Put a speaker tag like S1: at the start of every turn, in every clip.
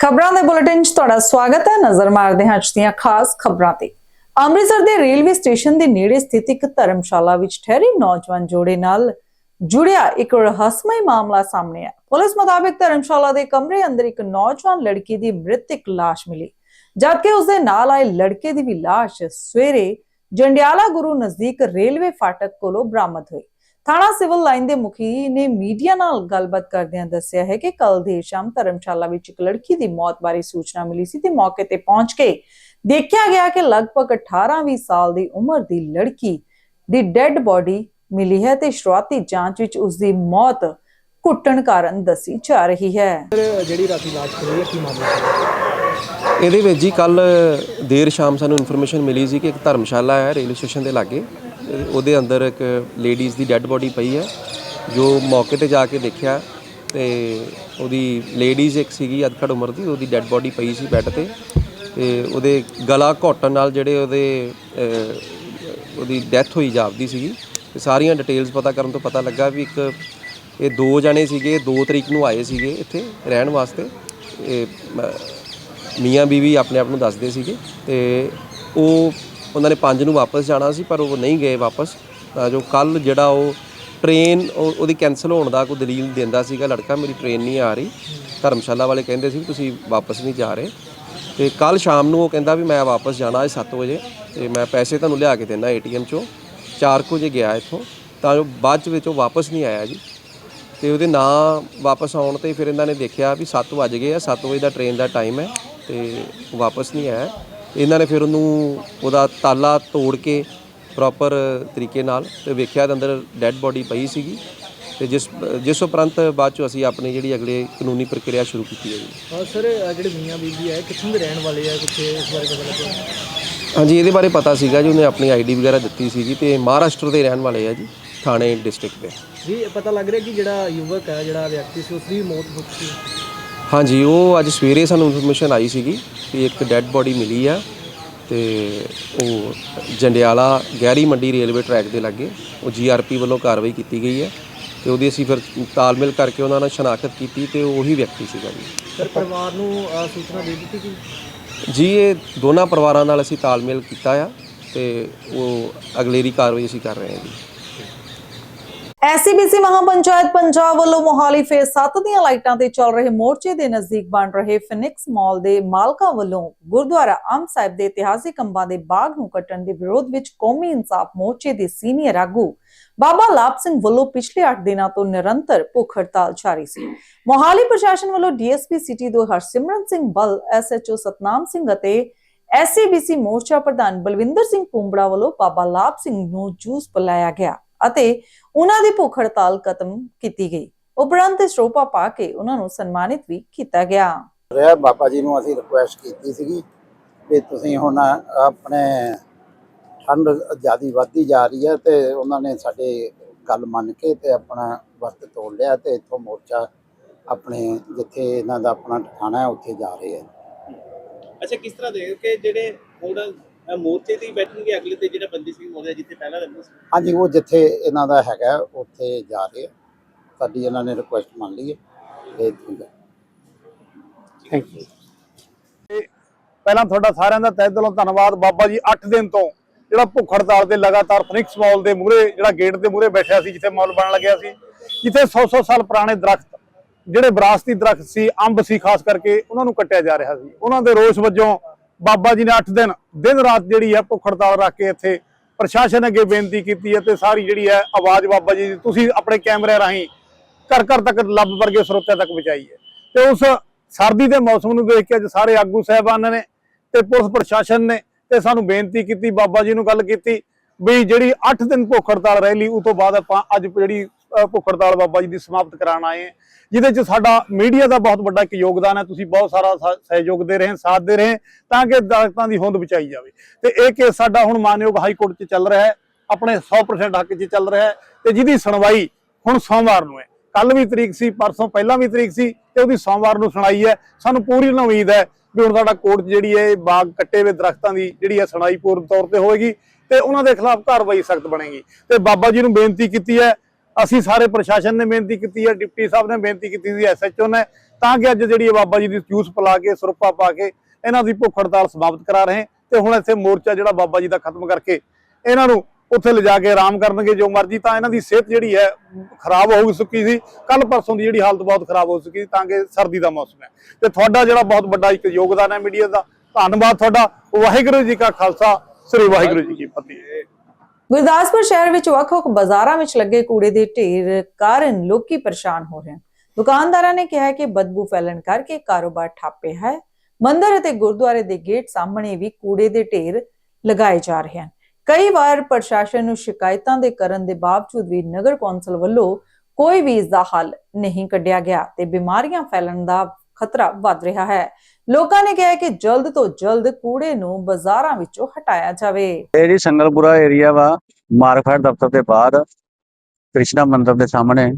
S1: ਖਬਰਾਂ ਦੇ ਬੁਲੇਟਿਨ 'ਚ ਤੁਹਾਡਾ ਸਵਾਗਤ ਹੈ। ਨਜ਼ਰ ਮਾਰਦੇ ਹਾਂ ਅੱਜ ਦੀਆਂ ਖਾਸ ਖਬਰਾਂ ਤੇ। ਅੰਮ੍ਰਿਤਸਰ ਦੇ ਰੇਲਵੇ ਸਟੇਸ਼ਨ ਦੇ ਨੇੜੇ ਸਥਿਤ ਇੱਕ ਧਰਮਸ਼ਾਲਾ ਵਿੱਚ ਠਹਿਰੇ ਨੌਜਵਾਨ ਜੋੜੇ ਨਾਲ ਜੁੜਿਆ ਇੱਕ ਰਹੱਸਮਈ ਮਾਮਲਾ ਸਾਹਮਣੇ ਆਇਆ। ਪੁਲਿਸ ਮੁਤਾਬਿਕ ਧਰਮਸ਼ਾਲਾ ਦੇ ਕਮਰੇ ਅੰਦਰ ਇੱਕ ਨੌਜਵਾਨ ਲੜਕੀ ਦੀ ਮ੍ਰਿਤਕ ਲਾਸ਼ ਮਿਲੀ। ਜਦਕਿ ਉਸ ਦੇ ਨਾਲ ਆਏ ਲੜਕੇ ਦੀ ਵੀ ਲਾਸ਼ ਸਵੇਰੇ ਜੰਡਿਆਲਾ ਗੁਰੂ ਨਜ਼ਦੀਕ ਰੇਲਵੇ ਫਾਟਕ ਕੋਲੋਂ ਬਰਾਮਦ ਹੋਈ। ਥਾਣਾ ਸਿਵਲ ਲਾਈਨ ਦੇ ਮੁਖੀ ਨੇ ਮੀਡੀਆ ਨਾਲ ਗੱਲਬਾਤ ਕਰਦਿਆਂ ਦੱਸਿਆ ਹੈ ਕਿ ਕੱਲ ਦੇਰ ਸ਼ਾਮ ਧਰਮਸ਼ਾਲਾ ਵਿੱਚ ਇੱਕ ਲੜਕੀ ਦੀ ਮੌਤ ਬਾਰੇ ਸੂਚਨਾ ਮਿਲੀ ਸੀ ਤੇ ਮੌਕੇ ਤੇ ਪਹੁੰਚ ਕੇ ਦੇਖਿਆ ਗਿਆ ਕਿ ਲਗਭਗ 18-20 ਸਾਲ ਦੀ ਉਮਰ ਦੀ ਲੜਕੀ ਦੀ ਡੈੱਡ ਬੋਡੀ ਮਿਲੀ ਹੈ ਤੇ ਸ਼ੁਰੂਆਤੀ ਜਾਂਚ ਵਿੱਚ ਉਸ ਦੀ ਮੌਤ ਘੁੱਟਣ ਕਾਰਨ ਦੱਸੀ ਜਾ ਰਹੀ ਹੈ।
S2: ਜਿਹੜੀ ਰਾਤੀ ਲਾਸ਼ ਖੜੀ ਹੈ ਕੀ ਮਾਮਲਾ ਹੈ
S3: ਇਹਦੇ ਵਿੱਚ ਜੀ ਕੱਲ ਦੇਰ ਸ਼ਾਮ ਸਾਨੂੰ ਇਨਫੋਰਮੇਸ਼ਨ ਮਿਲੀ ਸੀ ਕਿ ਇੱਕ ਧਰਮਸ਼ਾਲਾ ਹੈ ਰੇਲਵੇ ਸਟੇਸ਼ਨ ਦੇ ਲਾਗੇ। ਉਹਦੇ ਅੰਦਰ ਇੱਕ ਲੇਡੀਜ਼ ਦੀ ਡੈੱਡ ਬੋਡੀ ਪਈ ਹੈ, ਜੋ ਮੌਕੇ ਤੇ ਜਾ ਕੇ ਦੇਖਿਆ ਤੇ ਉਹਦੀ ਲੇਡੀਜ਼ ਇੱਕ ਸੀਗੀ ਅਧਖੜ ਉਮਰ ਦੀ, ਉਹਦੀ ਡੈੱਡ ਬੋਡੀ ਪਈ ਸੀ ਬੈੱਡ ਤੇ ਤੇ ਉਹਦੇ ਗਲਾ ਘੋਟਣ ਨਾਲ ਜਿਹੜੇ ਉਹਦੇ ਉਹਦੀ ਡੈਥ ਹੋਈ ਜਾਪਦੀ ਸੀਗੀ। ਤੇ ਸਾਰੀਆਂ ਡਿਟੇਲਸ ਪਤਾ ਕਰਨ ਤੋਂ ਪਤਾ ਲੱਗਾ ਵੀ ਇੱਕ ਇਹ ਦੋ ਜਣੇ ਸੀਗੇ 2 ਤਰੀਕ ਨੂੰ ਆਏ ਸੀਗੇ ਇੱਥੇ ਰਹਿਣ ਵਾਸਤੇ। ਇਹ ਮੀਆਂ ਬੀਵੀ ਆਪਣੇ ਆਪ ਨੂੰ ਦੱਸਦੇ ਸੀਗੇ ਤੇ ਉਹ ਉਹਨਾਂ ਨੇ 5 ਨੂੰ ਵਾਪਸ ਜਾਣਾ ਸੀ, ਪਰ ਉਹ ਨਹੀਂ ਗਏ ਵਾਪਸ। ਤਾਂ ਜੋ ਕੱਲ ਜਿਹੜਾ ਉਹ ਟ੍ਰੇਨ ਉਹ- ਉਹਦੀ ਕੈਨਸਲ ਹੋਣ ਦਾ ਕੋਈ ਦਲੀਲ ਦਿੰਦਾ ਸੀਗਾ, ਲੜਕਾ ਮੇਰੀ ਟ੍ਰੇਨ ਨਹੀਂ ਆ ਰਹੀ। ਧਰਮਸ਼ਾਲਾ ਵਾਲੇ ਕਹਿੰਦੇ ਸੀ ਵੀ ਤੁਸੀਂ ਵਾਪਸ ਨਹੀਂ ਜਾ ਰਹੇ। ਤੇ ਕੱਲ ਸ਼ਾਮ ਨੂੰ ਉਹ ਕਹਿੰਦਾ ਵੀ ਮੈਂ ਵਾਪਸ ਜਾਣਾ ਹੈ 7 ਵਜੇ, ਤੇ ਮੈਂ ਪੈਸੇ ਤੁਹਾਨੂੰ ਲਿਆ ਕੇ ਦੇਣਾ ਏਟੀਐਮ ਚੋਂ। 4 ਕੁ ਵਜੇ ਗਿਆ ਇੱਥੋਂ। ਤਾਂ ਜੋ ਬਾਅਦ ਚ ਵਿੱਚ ਉਹ ਵਾਪਸ ਨਹੀਂ ਆਇਆ ਜੀ। ਤੇ ਉਹਦੇ ਨਾਂ ਵਾਪਸ ਆਉਣ ਤੇ ਫਿਰ ਇਹਨਾਂ ਨੇ ਦੇਖਿਆ ਵੀ 7 ਵਜ ਗਏ ਆ 7 ਵਜੇ ਦਾ ਟ੍ਰੇਨ ਦਾ ਟਾਈਮ ਹੈ, ਤੇ ਵਾਪਸ ਨਹੀਂ ਆਇਆ। ਇਹਨਾਂ ਨੇ ਫਿਰ ਉਹਨੂੰ ਉਹਦਾ ਤਾਲਾ ਤੋੜ ਕੇ ਪ੍ਰੋਪਰ ਤਰੀਕੇ ਨਾਲ ਤੇ ਵੇਖਿਆ ਤੇ ਅੰਦਰ ਡੈੱਡ ਬੋਡੀ ਪਈ ਸੀਗੀ ਤੇ ਜਿਸ ਜਿਸ ਉਪਰੰਤ ਬਾਅਦ ਚ ਅਸੀਂ ਆਪਣੀ ਜਿਹੜੀ ਅਗਲੇ ਕਾਨੂੰਨੀ ਪ੍ਰਕਿਰਿਆ ਸ਼ੁਰੂ ਕੀਤੀ ਹੈ ਜੀ।
S2: ਹਾਂ ਸਰ ਜਿਹੜੇ ਮੀਆਂ ਬੀਬੀ ਹੈ ਕਿੱਥੋਂ ਦੇ ਰਹਿਣ ਵਾਲੇ ਆ ਕੁਛ ਇਸ ਬਾਰੇ ਪਤਾ ਲੱਗਿਆ?
S3: ਹਾਂਜੀ ਇਹਦੇ ਬਾਰੇ ਪਤਾ ਸੀਗਾ ਜੀ ਉਹਨੇ ਆਪਣੀ ਆਈਡੀ ਵਗੈਰਾ ਦਿੱਤੀ ਸੀਗੀ ਤੇ ਮਹਾਰਾਸ਼ਟਰ ਦੇ ਰਹਿਣ ਵਾਲੇ ਆ ਜੀ ਥਾਣੇ ਡਿਸਟ੍ਰਿਕਟ ਦੇ।
S2: ਜੀ ਪਤਾ ਲੱਗ ਰਿਹਾ ਕਿ ਜਿਹੜਾ ਯੁਵਕ ਹੈ ਜਿਹੜਾ ਵਿਅਕਤੀ ਸੀ ਉਸ ਦੀ ਮੌਤ ਹੋ ਚੁੱਕੀ ਹੈ।
S3: ਹਾਂਜੀ ਉਹ ਅੱਜ ਸਵੇਰੇ ਸਾਨੂੰ ਇਨਫੋਰਮੇਸ਼ਨ ਆਈ ਸੀਗੀ ਕਿ ਇੱਕ ਡੈੱਡ ਬੋਡੀ ਮਿਲੀ ਆ ਤੇ ਉਹ ਜੰਡਿਆਲਾ ਗਹਿਰੀ ਮੰਡੀ ਰੇਲਵੇ ਟਰੈਕ ਦੇ ਲਾਗੇ ਉਹ ਜੀਆਰਪੀ ਵੱਲੋਂ ਕਾਰਵਾਈ ਕੀਤੀ ਗਈ ਹੈ ਤੇ ਉਹਦੀ ਅਸੀਂ ਫਿਰ ਤਾਲਮੇਲ ਕਰਕੇ ਉਹਨਾਂ ਨਾਲ ਸ਼ਨਾਖਤ ਕੀਤੀ ਤੇ ਉਹ ਵਿਅਕਤੀ ਸੀਗਾ ਜੀ।
S2: ਸਰ ਪਰਿਵਾਰ ਨੂੰ ਸੂਚਨਾ ਦੇ ਦਿੱਤੀ ਕਿ
S3: ਜੀ ਇਹ ਦੋਨਾਂ ਪਰਿਵਾਰਾਂ ਨਾਲ ਅਸੀਂ ਤਾਲਮੇਲ ਕੀਤਾ ਆ ਤੇ ਉਹ ਅਗਲੇਰੀ ਕਾਰਵਾਈ ਅਸੀਂ ਕਰ ਰਹੇ ਹਾਂ ਜੀ।
S1: ਐਸਸੀਬੀਸੀ ਮਹਾਪੰਚਾਇਤ ਪੰਜਾਬ ਵੱਲੋਂ ਮੋਹਾਲੀ ਫੇਸ 7 ਦੀਆਂ ਲਾਈਟਾਂ ਤੇ ਚੱਲ ਰਹੇ ਮੋਰਚੇ ਦੇ ਨਜ਼ਦੀਕ ਬਣ ਰਹੇ ਫਿਨਿਕਸ ਮਾਲ ਦੇ ਮਾਲਕਾਂ ਵੱਲੋਂ ਗੁਰਦੁਆਰਾ ਅੰਬ ਸਾਹਿਬ ਦੇ ਇਤਿਹਾਸਿਕ ਅੰਬਾਂ ਦੇ ਬਾਗ ਨੂੰ ਕੱਟਣ ਦੇ ਵਿਰੋਧ ਵਿੱਚ ਕੌਮੀ ਇਨਸਾਫ ਮੋਰਚੇ ਦੇ ਸੀਨੀਅਰ ਆਗੂ ਬਾਬਾ ਲਾਭ ਸਿੰਘ ਵੱਲੋਂ ਪਿਛਲੇ 8 ਦਿਨਾਂ ਤੋਂ ਨਿਰੰਤਰ ਭੁੱਖ ਹੜਤਾਲ ਜਾਰੀ ਸੀ। ਮੋਹਾਲੀ ਪ੍ਰਸ਼ਾਸਨ ਵੱਲੋਂ ਡੀਐਸਪੀ ਸਿਟੀ ਦੋ ਹਰਸਿਮਰਨ ਸਿੰਘ ਬਲ ਐਸਐਚਓ ਸਤਨਾਮ ਸਿੰਘ ਅਤੇ ਐਸਸੀਬੀਸੀ ਮੋਰਚਾ ਪ੍ਰਧਾਨ ਬਲਵਿੰਦਰ ਸਿੰਘ ਪੁੰਬੜਾ ਵੱਲੋਂ ਬਾਬਾ ਲਾਭ ਸਿੰਘ ਨੂੰ ਜੂਸ ਪਿਲਾਇਆ ਗਿਆ। ਅਤੇ ਉਹਨਾਂ ਦੀ ਭੁੱਖ ਹੜਤਾਲ ਖਤਮ ਕੀਤੀ ਗਈ। ਉਪਰੰਤ ਸਰੋਪਾ ਪਾ ਕੇ ਉਹਨਾਂ ਨੂੰ ਸਨਮਾਨਿਤ ਵੀ ਕੀਤਾ ਗਿਆ।
S4: ਰਿਹਾ ਬਾਬਾ ਜੀ ਨੂੰ ਅਸੀਂ ਰਿਕੁਐਸਟ ਕੀਤੀ ਸੀਗੀ ਵੀ ਤੁਸੀਂ ਹੁਣ ਆਪਣੇ ਠੰਡ ਜਿਆਦੀ ਵੱਧਦੀ ਜਾ ਰਹੀ ਹੈ ਤੇ ਉਹਨਾਂ ਨੇ ਸਾਡੇ ਗੱਲ ਮੰਨ ਕੇ ਤੇ ਆਪਣਾ ਵਰਤ ਤੋੜ ਲਿਆ ਤੇ ਇੱਥੋਂ ਮੋਰਚਾ ਆਪਣੇ ਜਿੱਥੇ ਇਹਨਾਂ ਦਾ ਆਪਣਾ ਠਿਕਾਣਾ ਹੈ ਉੱਥੇ ਜਾ ਰਹੇ ਆ
S5: ਅੱਛਾ ਕਿਸ ਤਰ੍ਹਾਂ ਦੇ ਕਿ ਜਿਹੜੇ ਹੁਣ ਮੋਰਚੇ ਤੇ ਹੀ ਬੈਠਣਗੇ ਅਗਲੇ ਤੇ ਜਿਹੜਾ ਬੰਦੀ ਸਿੰਘ ਮੋਰਚਾ ਜਿੱਥੇ ਪਹਿਲਾਂ ਰਹਿੰਦੇ ਸੀ।
S4: ਹਾਂਜੀ ਉਹ ਜਿੱਥੇ ਇਹਨਾਂ ਦਾ ਹੈਗਾ ਉੱਥੇ ਜਾ ਰਹੇ ਆ। ਸਾਡੀ ਇਹਨਾਂ ਨੇ ਰਿਕੁਐਸਟ ਮੰਨ ਲਈ ਹੈ। ਤੇ ਠੀਕ ਹੈ। ਥੈਂਕ ਯੂ
S6: ਪਹਿਲਾਂ ਤੁਹਾਡਾ ਸਾਰਿਆਂ ਦਾ ਤਹਿ ਦਿਲੋਂ ਧੰਨਵਾਦ। ਬਾਬਾ ਜੀ 8 ਦਿਨ ਤੋਂ ਜਿਹੜਾ ਭੁੱਖ ਹੜਤਾਲ ਤੇ ਲਗਾਤਾਰ ਫਿਨਿਕਸ ਮਾਲ ਦੇ ਮੂਹਰੇ ਜਿਹੜਾ ਗੇਟ ਦੇ ਮੂਹਰੇ ਬੈਠਿਆ ਸੀ ਜਿੱਥੇ ਮਾਲ ਬਣਨ ਲੱਗਿਆ ਸੀ ਜਿੱਥੇ 100-100 ਸਾਲ ਪੁਰਾਣੇ ਦਰਖਤ ਜਿਹੜੇ ਵਿਰਾਸਤੀ ਦਰਖਤ ਸੀ ਅੰਬ ਸੀ ਖਾਸ ਕਰਕੇ ਉਹਨਾਂ ਨੂੰ ਕੱਟਿਆ ਜਾ ਰਿਹਾ ਸੀ। ਉਹਨਾਂ ਦੇ ਰੋਸ ਵਜੋਂ ਬਾਬਾ ਜੀ ਨੇ 8 ਦਿਨ ਦਿਨ ਰਾਤ ਜਿਹੜੀ ਹੈ ਭੁੱਖ ਹੜਤਾਲ ਰੱਖ ਕੇ ਇੱਥੇ ਪ੍ਰਸ਼ਾਸਨ ਅੱਗੇ ਬੇਨਤੀ ਕੀਤੀ ਹੈ ਤੇ ਸਾਰੀ ਜਿਹੜੀ ਹੈ ਆਵਾਜ਼ ਬਾਬਾ ਜੀ ਦੀ, ਤੁਸੀਂ ਆਪਣੇ ਕੈਮਰੇ ਰਾਹੀਂ ਘਰ ਘਰ ਤੱਕ, ਲੱਭ ਵਰਗੇ ਸਰੋਤਿਆਂ ਤੱਕ ਪਹੁੰਚਾਈ ਹੈ। ਤੇ ਉਸ ਸਰਦੀ ਦੇ ਮੌਸਮ ਨੂੰ ਦੇਖ ਕੇ ਅੱਜ ਸਾਰੇ ਆਗੂ ਸਹਿਬਾਨ ਨੇ ਤੇ ਪੁਲਿਸ ਪ੍ਰਸ਼ਾਸਨ ਨੇ ਤੇ ਸਾਨੂੰ ਬੇਨਤੀ ਕੀਤੀ, ਬਾਬਾ ਜੀ ਨੂੰ ਗੱਲ ਕੀਤੀ ਵੀ ਜਿਹੜੀ 8 ਦਿਨ ਭੁੱਖ ਹੜਤਾਲ ਰਹਿ ਲਈ ਉਸ ਤੋਂ ਬਾਅਦ ਆਪਾਂ ਅੱਜ ਜਿਹੜੀ ਅ, ਭੁੱਖ ਬਾਬਾ ਜੀ ਦੀ ਸਮਾਪਤ ਕਰਾਉਣ ਆਏ ਹਾਂ। ਜਿਹਦੇ ਚ ਸਾਡਾ ਮੀਡੀਆ ਦਾ ਬਹੁਤ ਵੱਡਾ ਇੱਕ ਯੋਗਦਾਨ ਹੈ। ਤੁਸੀਂ ਬਹੁਤ ਸਾਰਾ ਸਹਿਯੋਗ ਦੇ ਰਹੇ ਸਾਥ ਦੇ ਰਹੇ ਤਾਂ ਕਿ ਦਰਖਤਾਂ ਦੀ ਹੋਂਦ ਬਚਾਈ ਜਾਵੇ। ਤੇ ਇਹ ਕੇਸ ਸਾਡਾ ਹੁਣ ਮਾਨਯੋਗ ਹਾਈ ਕੋਰਟ 'ਚ ਚੱਲ ਰਿਹਾ ਹੈ। ਆਪਣੇ 100% ਹੱਕ 'ਚ ਚੱਲ ਰਿਹਾ ਹੈ ਤੇ ਜਿਹਦੀ ਸੁਣਵਾਈ ਹੁਣ ਸੋਮਵਾਰ ਨੂੰ ਹੈ। ਕੱਲ ਵੀ ਤਰੀਕ ਸੀ ਪਰਸੋਂ ਪਹਿਲਾਂ ਵੀ ਤਰੀਕ ਸੀ ਤੇ ਉਹਦੀ ਸੋਮਵਾਰ ਨੂੰ ਸੁਣਾਈ ਹੈ। ਸਾਨੂੰ ਪੂਰੀ ਉਮੀਦ ਹੈ ਵੀ ਹੁਣ ਸਾਡਾ ਕੋਰਟ ਜਿਹੜੀ ਹੈ ਇਹ ਬਾਗ ਕੱਟੇ ਹੋਏ ਦਰਖਤਾਂ ਦੀ ਜਿਹੜੀ ਹੈ ਸੁਣਾਈ ਪੂਰਨ ਤੌਰ ਤੇ ਹੋਏਗੀ ਤੇ ਉਹਨਾਂ ਦੇ ਖਿਲਾਫ ਕਾਰਵਾਈ ਸਖਤ ਬਣੇਗੀ। ਤੇ ਬਾਬਾ ਜੀ ਨੂੰ ਬੇਨਤੀ ਕੀਤੀ ਹੈ ਅਸੀਂ ਸਾਰੇ ਪ੍ਰਸ਼ਾਸਨ ਨੇ ਬੇਨਤੀ ਕੀਤੀ ਹੈ, ਡਿਪਟੀ ਸਾਹਿਬ ਨੇ ਬੇਨਤੀ ਕੀਤੀ ਸੀ ਐਸਐਚਓ ਨੇ, ਤਾਂ ਕਿ ਅੱਜ ਜਿਹੜੀ ਇਹ ਬਾਬਾ ਜੀ ਦੀ ਜੂਸ ਪਿਲਾ ਕੇ ਸੁਰਪਾ ਪਾ ਕੇ ਇਹਨਾਂ ਦੀ ਭੁੱਖ ਹੜਤਾਲ ਸਮਾਪਤ ਕਰਾ ਰਹੇ ਤੇ ਹੁਣ ਇੱਥੇ ਮੋਰਚਾ ਜਿਹੜਾ ਬਾਬਾ ਜੀ ਦਾ ਖਤਮ ਕਰਕੇ ਇਹਨਾਂ ਨੂੰ ਉੱਥੇ ਲਿਜਾ ਕੇ ਆਰਾਮ ਕਰਨਗੇ, ਜੋ ਮਰਜ਼ੀ, ਤਾਂ ਇਹਨਾਂ ਦੀ ਸਿਹਤ ਜਿਹੜੀ ਹੈ ਖਰਾਬ ਹੋ ਚੁੱਕੀ ਸੀ। ਕੱਲ ਪਰਸੋਂ ਦੀ ਜਿਹੜੀ ਹਾਲਤ ਬਹੁਤ ਖਰਾਬ ਹੋ ਚੁੱਕੀ ਸੀ, ਤਾਂ ਕਿ ਸਰਦੀ ਦਾ ਮੌਸਮ ਹੈ। ਤੇ ਤੁਹਾਡਾ ਜਿਹੜਾ ਬਹੁਤ ਵੱਡਾ ਇੱਕ ਯੋਗਦਾਨ ਹੈ ਮੀਡੀਆ ਦਾ, ਧੰਨਵਾਦ ਤੁਹਾਡਾ। ਵਾਹਿਗੁਰੂ ਜੀ ਕਾ ਖਾਲਸਾ, ਸ੍ਰੀ ਵਾਹਿਗੁਰੂ ਜੀ ਕੀ ਫਤਿਹ।
S1: ਗੁਰਦਾਸਪੁਰ ਸ਼ਹਿਰ ਵਿੱਚ ਵੱਖ-ਵੱਖ ਬਾਜ਼ਾਰਾਂ ਵਿੱਚ ਲੱਗੇ ਕੂੜੇ ਦੇ ਢੇਰ ਕਾਰਨ ਲੋਕੀ ਪਰੇਸ਼ਾਨ ਹੋ ਰਹੇ ਹਨ। ਦੁਕਾਨਦਾਰਾਂ ਨੇ ਕਿਹਾ ਕਿ ਬਦਬੂ ਫੈਲਣ ਕਰਕੇ ਕਾਰੋਬਾਰ ਠੱਪੇ ਹੈ। ਮੰਦਰ ਅਤੇ ਗੁਰਦੁਆਰੇ ਦੇ ਗੇਟ ਸਾਹਮਣੇ ਵੀ ਕੂੜੇ ਦੇ ਢੇਰ ਲਗਾਏ ਜਾ ਰਹੇ ਹਨ। ਕਈ ਵਾਰ ਪ੍ਰਸ਼ਾਸਨ ਨੂੰ ਸ਼ਿਕਾਇਤਾਂ ਦੇ ਕਰਨ ਦੇ ਬਾਵਜੂਦ ਵੀ ਨਗਰ ਕੌਂਸਲ ਵੱਲੋਂ ਕੋਈ ਵੀ ਇਸ ਦਾ ਹੱਲ ਨਹੀਂ ਕੱਢਿਆ ਗਿਆ ਤੇ ਬਿਮਾਰੀਆਂ ਫੈਲਣ ਦਾ ਖਤਰਾ ਵੱਧ ਰਿਹਾ ਹੈ। ਲੋਕਾਂ ਨੇ ਕਿਹਾ ਕਿ ਜਲਦ ਤੋਂ ਜਲਦ ਕੂੜੇ ਨੂੰ ਬਾਜ਼ਾਰਾਂ ਵਿੱਚੋਂ ਹਟਾਇਆ ਜਾਵੇ।
S7: ਇਹ ਜੀ ਸੰਗਲਪੁਰਾ ਏਰੀਆ ਵਾ ਮਾਰਕਫੈਟ ਦਫ਼ਤਰ ਦੇ ਬਾਹਰ, ਕ੍ਰਿਸ਼ਨਾ ਮੰਦਿਰ ਦੇ ਸਾਹਮਣੇ।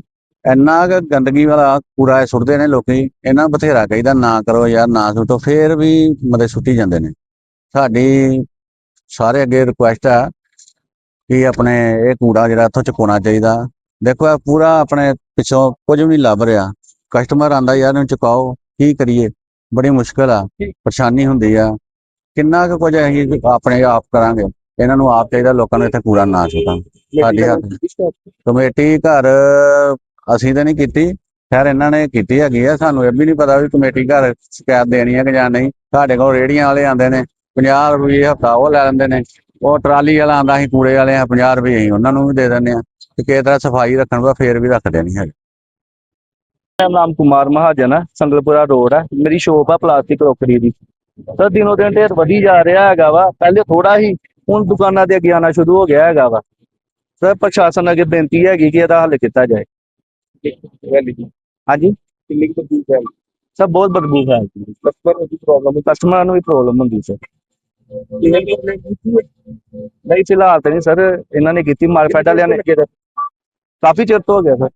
S7: ਇੰਨਾ ਕੁ ਗੰਦਗੀ ਵਾਲਾ ਕੂੜਾ ਇਹ ਸੁੱਟਦੇ ਨੇ ਲੋਕੀ ਇਹਨਾਂ ਬਥੇਰਾ ਕਹੀਦਾ ਨਾ ਕਰੋ ਯਾਰ, ਨਾ ਸੁੱਟੋ, ਫੇਰ ਵੀ ਮਤੇ ਸੁੱਟੀ ਜਾਂਦੇ ਨੇ। ਸਾਡੀ ਸਾਰੇ ਅੱਗੇ ਰਿਕੁਐਸਟ ਆ ਕਿ ਆਪਣੇ ਇਹ ਕੂੜਾ ਜਿਹੜਾ ਇੱਥੋਂ ਚੁਕਾਉਣਾ ਚਾਹੀਦਾ। ਦੇਖੋ ਇਹ ਪੂਰਾ ਆਪਣੇ ਪਿੱਛੋਂ ਕੁਝ ਵੀ ਨਹੀਂ ਲੱਭ ਰਿਹਾ। ਕਸਟਮਰ ਆਂਦਾ, ਯਾਰ ਇਹਨੂੰ ਚੁਕਾਓ, ਕੀ ਕਰੀਏ? ਬੜੀ ਮੁਸ਼ਕਲ ਆ ਪਰੇਸ਼ਾਨੀ ਹੁੰਦੀ ਆ। ਕਿੰਨਾ ਕੁ ਕੁਝ ਅਸੀਂ ਆਪਣੇ ਆਪ ਕਰਾਂਗੇ ਇਹਨਾਂ ਨੂੰ ਆਪ ਚਾਹੀਦਾ ਲੋਕਾਂ ਨੂੰ ਇੱਥੇ ਕੂੜਾ ਨਾ ਸੁੱਟਣ ਸਾਡੇ ਹੱਥ ਕਮੇਟੀ ਘਰ ਅਸੀਂ ਤਾਂ ਨਹੀਂ ਕੀਤੀ ਖੈਰ ਇਹਨਾਂ ਨੇ ਕੀਤੀ ਹੈਗੀ ਆ ਸਾਨੂੰ ਇਹ ਵੀ ਨਹੀਂ ਪਤਾ ਵੀ ਕਮੇਟੀ ਘਰ ਸ਼ਿਕਾਇਤ ਦੇਣੀ ਹੈ ਕਿ ਜਾਂ ਨਹੀਂ। ਸਾਡੇ ਕੋਲ ਰੇੜੀਆਂ ਵਾਲੇ ਆਉਂਦੇ ਨੇ 50 ਰੁਪਏ ਹਫਤਾ ਉਹ ਲੈ ਲੈਂਦੇ ਨੇ। ਉਹ ਟਰਾਲੀ ਵਾਲਾ ਆਂਦਾ ਅਸੀਂ ਕੂੜੇ ਵਾਲੇ ਆ 50 ਰੁਪਏ ਅਸੀਂ ਉਹਨਾਂ ਨੂੰ ਵੀ ਦੇ ਦਿੰਦੇ ਆ। ਤੇ ਕਿਸੇ ਤਰ੍ਹਾਂ ਸਫ਼ਾਈ ਰੱਖਣ ਦਾ ਫੇਰ ਵੀ ਰੱਖਦੇ ਨਹੀਂ ਹੈਗੇ।
S8: ਮੇਰਾ ਨਾਮ ਕੁਮਾਰ ਮਹਾਜਨ ਹੈ ਸੰਗਲਪੁਰਾ ਰੋਡ ਹੈ ਮੇਰੀ ਸ਼ੋਪ ਆ ਪਲਾਸਟਿਕ ਕਰੋਕਰੀ ਦੀ। ਸਰ ਦਿਨੋ ਦਿਨ ਢੇਰ ਵਧੀ ਜਾ ਰਿਹਾ ਹੈਗਾ ਵਾ। ਪਹਿਲੇ ਥੋੜਾ ਹੀ ਹੁਣ ਦੁਕਾਨਾਂ ਦੇ ਅੱਗੇ ਆਉਣਾ ਸ਼ੁਰੂ ਹੋ ਗਿਆ ਹੈਗਾ ਵਾ। ਸਰ ਪ੍ਰਸ਼ਾਸਨ ਅੱਗੇ ਬੇਨਤੀ ਹੈਗੀ ਕਿ ਇਹਦਾ ਹੱਲ ਕੀਤਾ ਜਾਏ। ਹਾਂਜੀ? ਕਿੰਨੀ ਕੁ ਬਦਬੂ ਹੈ। ਸਰ ਬਹੁਤ ਬਦਬੂ ਹੈ ਕਸਟਮਰ ਦੀ ਪ੍ਰੋਬਲਮ ਕਸਟਮਰਾਂ ਨੂੰ ਵੀ ਪ੍ਰੋਬਲਮ ਹੁੰਦੀ ਸਰ। ਨਹੀਂ ਫਿਲਹਾਲ ਤਾਂ ਨਹੀਂ ਸਰ। ਇਹਨਾਂ ਨੇ ਕੀਤੀ ਮਾਰਕੀਟ ਵਾਲਿਆਂ ਨੇ ਕਾਫੀ ਚਿਰ ਤੋਂ ਹੋ ਗਿਆ ਸਰ।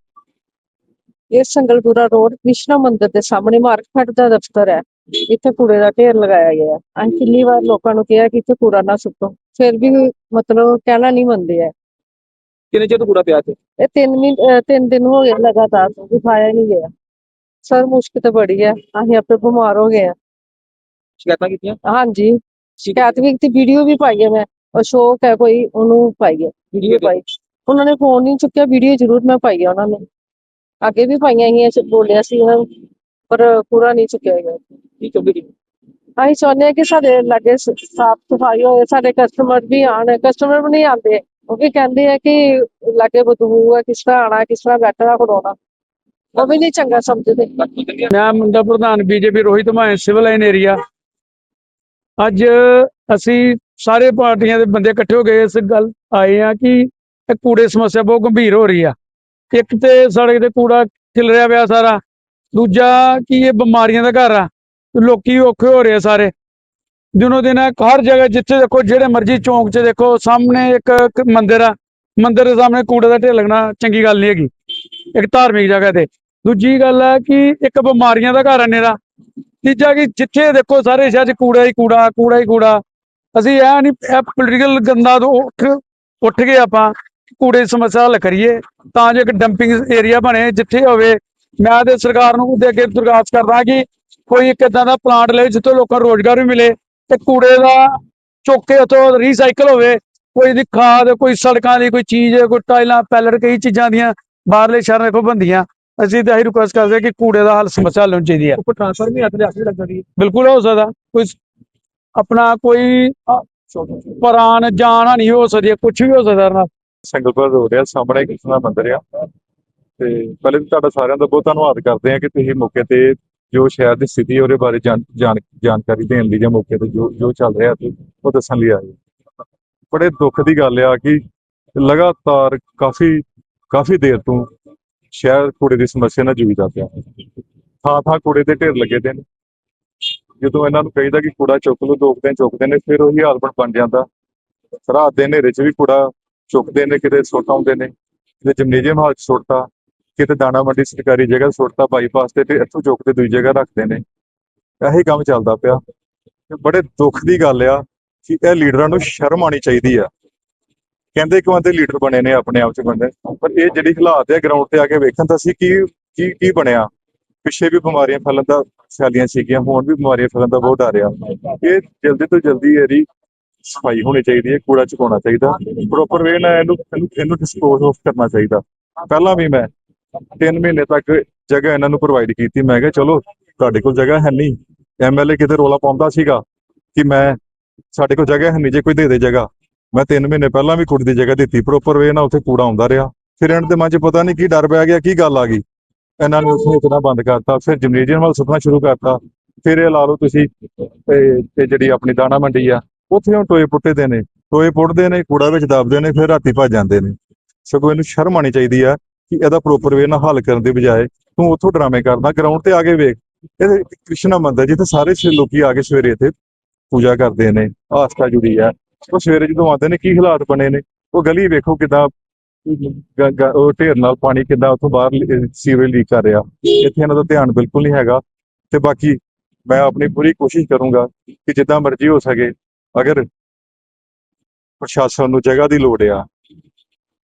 S9: ਇਹ ਸੰਗਲਪੁਰਾ ਰੋਡ ਕ੍ਰਿਸ਼ਨਾ ਮੰਦਿਰ ਦੇ ਸਾਹਮਣੇ ਮਾਰਕੀਟ ਦਾ ਦਫ਼ਤਰ ਹੈ। ਇੱਥੇ ਕੂੜੇ ਦਾ ਢੇਰ ਲਗਾਇਆ ਗਿਆ ਹੈ। ਅਸੀਂ ਕਿੰਨੀ ਵਾਰ ਲੋਕਾਂ ਨੂੰ ਕਿਹਾ ਕਿ ਇੱਥੇ ਕੂੜਾ ਨਾ ਸੁੱਟੋ। ਫਿਰ ਵੀ ਮਤਲਬ ਕਹਿਣਾ ਨਹੀਂ ਮੰਨਦੇ ਹੈ।
S8: ਕਿੰਨੇ ਚਿਰ ਤੋਂ ਪੂਰਾ ਪਿਆ ਤੇ
S9: ਇਹ ਤਿੰਨ ਮਹੀਨੇ ਤਿੰਨ ਦਿਨ ਹੋ ਗਏ ਲਗਾਤਾਰ ਦਿਖਾਇਆ ਨਹੀਂ ਗਿਆ। ਸਰ ਮੁਸ਼ਕਿਲ ਤਾਂ ਬੜੀ ਹੈ। ਅਸੀਂ ਆਪੇ ਬਿਮਾਰ ਹੋ ਗਏ ਹਾਂ।
S8: ਸ਼ਿਕਾਇਤਾਂ ਕੀਤੀਆਂ?
S9: ਹਾਂਜੀ। ਸ਼ਿਕਾਇਤ ਵੀ ਕੀਤੀ ਵੀਡੀਓ ਵੀ ਪਾਈ ਹੈ ਮੈਂ। ਅਸ਼ੋਕ ਹੈ ਕੋਈ ਉਹਨੂੰ ਪਾਈ ਹੈ। ਵੀਡੀਓ ਪਾਈ। ਉਹਨਾਂ ਨੇ ਫੋਨ ਨਹੀਂ ਚੁੱਕਿਆ ਵੀਡੀਓ ਜ਼ਰੂਰ ਮੈਂ ਪਾਈ ਹੈ ਉਹਨਾਂ ਨੇ। ਅੱਗੇ ਵੀ ਪਾਈਆਂ ਹੀ ਬੋਲਿਆ ਸੀ ਉਹਨਾਂ ਨੂੰ, ਪਰ ਪੂਰਾ ਨਹੀਂ ਚੁੱਕਿਆ ਗਿਆ।
S8: ਕੀ ਚਾਹੁੰਦੇ ਜੀ?
S9: ਅਸੀਂ ਚਾਹੁੰਦੇ ਹਾਂ ਕਿ ਸਾਡੇ ਲਾਗੇ ਸ- ਸਾਫ਼ ਸਫ਼ਾਈ ਹੋਏ ਸਾਡੇ ਕਸਟਮਰ ਵੀ ਆਣ ਕਸਟਮਰ ਵੀ ਨਹੀਂ ਆਉਂਦੇ। ਉਹ ਵੀ ਕਹਿੰਦੇ ਆ ਕਿ ਲਾਗੇ ਬਦਬੂ ਹੈ ਕਿਸ ਤਰ੍ਹਾਂ ਆਣਾ ਕਿਸ ਤਰ੍ਹਾਂ ਬੈਠਣਾ ਖੜੋਣਾ ਉਹ ਵੀ ਨਹੀਂ ਚੰਗਾ ਸਮਝਦੇ।
S10: ਮੈਂ ਮੰਡਲ ਪ੍ਰਧਾਨ BJP Rohit Maan civil line area. ਅੱਜ ਅਸੀਂ ਸਾਰੇ ਪਾਰਟੀਆਂ ਦੇ ਬੰਦੇ ਇਕੱਠੇ ਹੋ ਗਏ ਇਸ ਗੱਲ ਆਏ ਆ ਕਿ ਇਹ ਕੂੜੇ ਸਮੱਸਿਆ ਬਹੁਤ ਗੰਭੀਰ ਹੋ ਰਹੀ ਆ। ਇੱਕ ਤੇ ਸੜਕ ਤੇ ਕੂੜਾ ਖਿਲ ਰਿਹਾ ਪਿਆ ਸਾਰਾ, ਦੂਜਾ ਕਿ ਇਹ ਬਿਮਾਰੀਆਂ ਦਾ ਘਰ ਆ ਲੋਕੀ ਔਖੇ ਹੋ ਰਹੇ ਆ ਸਾਰੇ। ਦਿਨੋ ਦਿਨ ਹਰ ਜਗ੍ਹਾ ਜਿੱਥੇ ਦੇਖੋ, ਜਿਹੜੇ ਮਰਜ਼ੀ ਚੌਂਕ 'ਚ ਦੇਖੋ, ਸਾਹਮਣੇ ਇੱਕ ਮੰਦਿਰ ਆ, ਮੰਦਿਰ ਦੇ ਸਾਹਮਣੇ ਕੂੜੇ ਦਾ ਢੇਰ ਲੱਗਣਾ ਚੰਗੀ ਗੱਲ ਨਹੀਂ ਹੈਗੀ, ਇੱਕ ਧਾਰਮਿਕ ਜਗ੍ਹਾ ਤੇ। ਦੂਜੀ ਗੱਲ ਹੈ ਕਿ ਇੱਕ ਬਿਮਾਰੀਆਂ ਦਾ ਘਰ ਹੈ ਨੇਰਾ। ਤੀਜਾ ਕਿ ਜਿੱਥੇ ਦੇਖੋ, ਸਾਰੇ ਸ਼ਹਿਰ 'ਚ ਕੂੜਾ ਹੀ ਕੂੜਾ ਕੂੜਾ ਹੀ ਕੂੜਾ। ਅਸੀਂ ਇਹ ਨਹੀਂ, ਇਹ ਪੋਲੀਟੀਕਲ ਗੰਦਾ ਤੋਂ ਉੱਠ ਉੱਠ ਗਏ ਆਪਾਂ। ਕੂੜੇ ਦੀ ਸਮੱਸਿਆ ਹੱਲ ਕਰੀਏ ਤਾਂ ਜੋ ਇੱਕ ਡੰਪਿੰਗ ਏਰੀਆ ਬਣੇ ਜਿੱਥੇ ਹੋਵੇ ਮੈਂ ਤੇ ਸਰਕਾਰ ਨੂੰ ਦੇ ਅੱਗੇ ਦਰਖਾਸਤ ਕਰਦਾ ਕਿ ਕੋਈ ਇੱਕ ਇਦਾਂ ਦਾ ਪਲਾਂਟ ਲਏ ਜਿੱਥੇ ਲੋਕਾਂ ਨੂੰ ਰੋਜ਼ਗਾਰ ਵੀ ਮਿਲੇ ਤੇ ਕੂੜੇ ਦਾ ਚੁੱਕ ਕੇ ਉੱਥੋਂ ਰੀਸਾਈਕਲ ਹੋਵੇ ਕੋਈ ਦੀ ਖਾਦ ਕੋਈ ਸੜਕਾਂ ਦੀ ਕੋਈ ਚੀਜ਼ ਕੋਈ ਟਾਈਲਾਂ ਪੈਲਟ ਕਈ ਚੀਜ਼ਾਂ ਦੀਆਂ ਬਾਹਰਲੇ ਸ਼ਹਿਰਾਂ ਦੇਖੋ ਬੰਦੀਆਂ ਅਸੀਂ ਤਾਂ ਇਹੀ ਰਿਕੁਐਸਟ ਕਰਦੇ ਕਿ ਕੂੜੇ ਦਾ ਹੱਲ ਸਮੱਸਿਆ ਹੱਲ ਹੋਣੀ ਚਾਹੀਦੀ ਹੈ।
S2: ਉੱਪਰ ਟ੍ਰਾਂਸਫਰ ਵੀ ਹੱਥ ਦੇ ਹੱਥ ਲੱਗਦਾ ਦੀ
S10: ਬਿਲਕੁਲ ਹੋ ਸਕਦਾ। ਕੋਈ ਆਪਣਾ ਕੋਈ ਅ, ਪ੍ਰਾਣ ਜਾਨ ਹਾਨੀ ਹੋ ਸਕਦੀ ਕੁਝ ਵੀ ਹੋ ਸਕਦਾ ਇਹਦੇ ਨਾਲ
S11: ਸੰਗਲਪੁਰ ਰੋਡ ਆ, ਸਾਹਮਣੇ ਕ੍ਰਿਸ਼ਨਾ ਮੰਦਿਰ ਆ। ਤੇ ਪਹਿਲੇ ਤਾਂ ਤੁਹਾਡਾ ਸਾਰਿਆਂ ਦਾ ਬਹੁਤ ਧੰਨਵਾਦ ਕਰਦੇ ਆ ਕਿ ਤੁਸੀਂ ਮੌਕੇ ਤੇ ਜੋ ਸ਼ਹਿਰ ਦੀ ਸਥਿਤੀ ਉਹਦੇ ਬਾਰੇ ਜਾਣਕਾਰੀ ਦੇਣ ਲਈ ਜਾਂ ਮੌਕੇ ਤੇ ਜੋ ਜੋ ਚੱਲ ਰਿਹਾ ਤੇ ਉਹ ਦੱਸਣ ਲਈ ਆਏ। ਬੜੇ ਦੁੱਖ ਦੀ ਗੱਲ ਆ ਕਿ ਲਗਾਤਾਰ ਕਾਫੀ ਕਾਫੀ ਦੇਰ ਤੋਂ ਸ਼ਹਿਰ ਕੂੜੇ ਦੀ ਸਮੱਸਿਆ ਨਾਲ ਜੂਝਦਾ ਪਿਆ। ਥਾਂ ਥਾਂ ਕੂੜੇ ਦੇ ਢੇਰ ਲੱਗੇ ਦੇ ਨੇ। ਜਦੋਂ ਇਹਨਾਂ ਨੂੰ ਕਹੀਦਾ ਕਿ ਕੂੜਾ ਚੁੱਕ ਲਓ, ਦੋ ਕੁ ਦਿਨ ਚੁੱਕਦੇ ਨੇ, ਫਿਰ ਉਹੀ ਹਾਲ ਬਣ ਜਾਂਦਾ। ਰਾਤ ਦੇ ਹਨੇਰੇ 'ਚ ਵੀ ਕੂੜਾ ਚੁੱਕਦੇ ਨੇ, ਕਿਤੇ ਸੁੱਟ ਆਉਂਦੇ ਨੇ, ਕਿਤੇ ਜਿਮਨੇਜੀਅਮ ਹਾਲ 'ਚ ਸੁੱਟਤਾ, ਕਿਤੇ ਦਾਣਾ ਮੰਡੀ ਸਰਕਾਰੀ ਜਗ੍ਹਾ ਸੁੱਟਤਾ ਬਾਈਪਾਸ ਤੇ ਤੇ ਇੱਥੋਂ ਚੁੱਕ ਕੇ ਦੂਜੀ ਜਗ੍ਹਾ ਰੱਖਦੇ ਨੇ। ਇਹੀ ਕੰਮ ਚੱਲਦਾ ਪਿਆ। ਤੇ ਬੜੇ ਦੁੱਖ ਦੀ ਗੱਲ ਆ ਕਿ ਇਹ ਲੀਡਰਾਂ ਨੂੰ ਸ਼ਰਮ ਆਣੀ ਚਾਹੀਦੀ ਆ। ਕਹਿੰਦੇ ਕਿ ਬੰਦੇ ਲੀਡਰ ਬਣੇ ਨੇ ਆਪਣੇ ਆਪ ਚ ਬੰਦੇ? ਪਰ ਇਹ ਜਿਹੜੀ ਹਾਲਾਤ ਹੈ ਗਰਾਊਂਡ ਤੇ ਆ ਕੇ ਵੇਖਣ ਤਾਂ ਸੀ ਕੀ ਕੀ ਕੀ ਬਣਿਆ? ਪਿੱਛੇ ਵੀ ਬਿਮਾਰੀਆਂ ਫੈਲਣ ਦਾ ਫੈਲੀਆਂ ਸੀਗੀਆਂ, ਹੁਣ ਵੀ ਬਿਮਾਰੀਆਂ ਫੈਲਣ ਦਾ ਬਹੁਤ ਡਰ ਆ। ਇਹ ਜਲਦੀ ਤੋਂ ਜਲਦੀ ਇਹਦੀ ਸਫ਼ਾਈ ਹੋਣੀ ਚਾਹੀਦੀ ਹੈ, ਕੂੜਾ ਚੁਕਾਉਣਾ ਚਾਹੀਦਾ। ਪ੍ਰੋਪਰ ਵੇ ਨਾਲ ਇਹਨੂੰ ਇਹਨੂੰ ਇਹਨੂੰ ਡਿਸਪੋਜ਼ ਆਫ ਕਰਨਾ ਚਾਹੀਦਾ। ਪਹਿਲਾਂ ਵੀ ਮੈਂ 3 ਮਹੀਨੇ ਤੱਕ ਜਗ੍ਹਾ ਇਹਨਾਂ ਨੂੰ ਪ੍ਰੋਵਾਈਡ ਕੀਤੀ। ਮੈਂ ਕਿਹਾ, ਚਲੋ, ਤੁਹਾਡੇ ਕੋਲ ਜਗ੍ਹਾ ਹੈ ਨਹੀਂ। ਐਮਐਲਏ ਕਿਤੇ ਰੋਲਾ ਪਾਉਂਦਾ ਸੀਗਾ ਕਿ ਮੈਂ ਸਾਡੇ ਕੋਲ ਜਗ੍ਹਾ ਹੈ ਨਹੀਂ, ਜੇ ਕੋਈ ਦੇ ਦੇ ਜਗ੍ਹਾ। ਮੈਂ 3 ਮਹੀਨੇ ਪਹਿਲਾਂ ਵੀ ਕੁੜੀ ਦੀ ਜਗ੍ਹਾ ਦਿੱਤੀ। ਪ੍ਰੋਪਰ ਵੇ ਨਾਲ ਉੱਥੇ ਕੂੜਾ ਆਉਂਦਾ ਰਿਹਾ। ਫਿਰ ਇਹਨਾਂ ਦੇ ਮਨ 'ਚ ਪਤਾ ਨਹੀਂ ਕੀ ਡਰ ਪੈ ਗਿਆ, ਕੀ ਗੱਲ ਆ ਗਈ। ਇਹਨਾਂ ਨੇ ਉੱਥੇ ਇਤਨਾ ਬੰਦ ਕਰਤਾ। ਫਿਰ ਜਿਮਨੇਜੀਅਮ ਵੱਲ ਸੁੱਟਣਾ ਸ਼ੁਰੂ ਕਰਤਾ। ਫਿਰ ਇਹ ਲਾ ਲਓ ਤੁਸੀਂ ਤੇ ਜਿਹੜੀ ਆਪਣੀ ਦਾਣਾ ਮੰਡੀ ਆ ਉੱਥੇ ਉਹ ਟੋਏ ਪੁੱਟੇ ਦੇ ਨੇ, ਟੋਏ ਪੁੱਟਦੇ ਨੇ, ਕੂੜਾ ਵਿੱਚ ਦੱਬਦੇ ਨੇ, ਫਿਰ ਰਾਤੀ ਭੱਜ ਜਾਂਦੇ ਨੇ। ਸਗੋਂ ਇਹਨੂੰ ਸ਼ਰਮ ਆਣੀ ਚਾਹੀਦੀ ਆ ਕਿ ਇਹਦਾ ਪ੍ਰੋਪਰ ਵੇ ਨਾਲ ਹੱਲ ਕਰਨ ਦੀ ਬਜਾਏ ਤੂੰ ਉੱਥੋਂ ਡਰਾਮੇ ਕਰਦਾ ਗਰਾਊਂਡ ਤੇ ਆ ਕੇ ਵੇਖ। ਇਹ ਕ੍ਰਿਸ਼ਨਾ ਮੰਦਰ ਜਿੱਥੇ ਸਾਰੇ ਲੋਕੀ ਆ ਕੇ ਸਵੇਰੇ ਇੱਥੇ ਪੂਜਾ ਕਰਦੇ ਨੇ, ਆਸਥਾ ਜੁੜੀ ਆ। ਉਹ ਸਵੇਰੇ ਜਦੋਂ ਆਉਂਦੇ ਨੇ, ਕੀ ਹਾਲਾਤ ਬਣੇ ਨੇ? ਉਹ ਗਲੀ ਵੇਖੋ ਕਿਦਾਂ ਉਹ ਢੇਰ ਨਾਲ ਪਾਣੀ ਕਿਦਾਂ ਉੱਥੋਂ ਬਾਹਰ ਸੀਵਰੇਜ ਲੀਕ ਕਰ ਰਿਹਾ। ਇੱਥੇ ਇਹਨਾਂ ਦਾ ਧਿਆਨ ਬਿਲਕੁਲ ਨਹੀਂ ਹੈਗਾ। ਤੇ ਬਾਕੀ ਮੈਂ ਆਪਣੀ ਪੂਰੀ ਕੋਸ਼ਿਸ਼ ਕਰੂੰਗਾ ਕਿ ਜਿੱਦਾਂ ਮਰਜ਼ੀ ਹੋ ਸਕੇ ਅਗਰ ਪ੍ਰਸ਼ਾਸਨ ਨੂੰ ਜਗ੍ਹਾ ਦੀ ਲੋੜ ਆ।